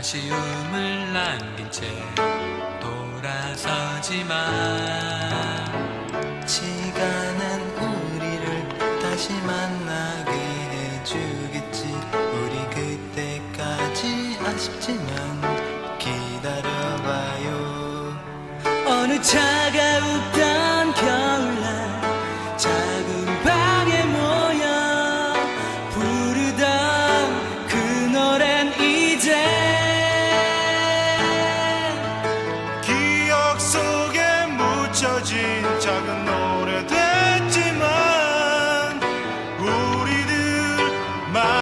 아쉬움을 남긴 채 돌아서지만 시간은 우리를 다시 만나게 해주겠지. 우리 그때까지 아쉽지만 기다려봐요. 어느 차가운 작은 노래들.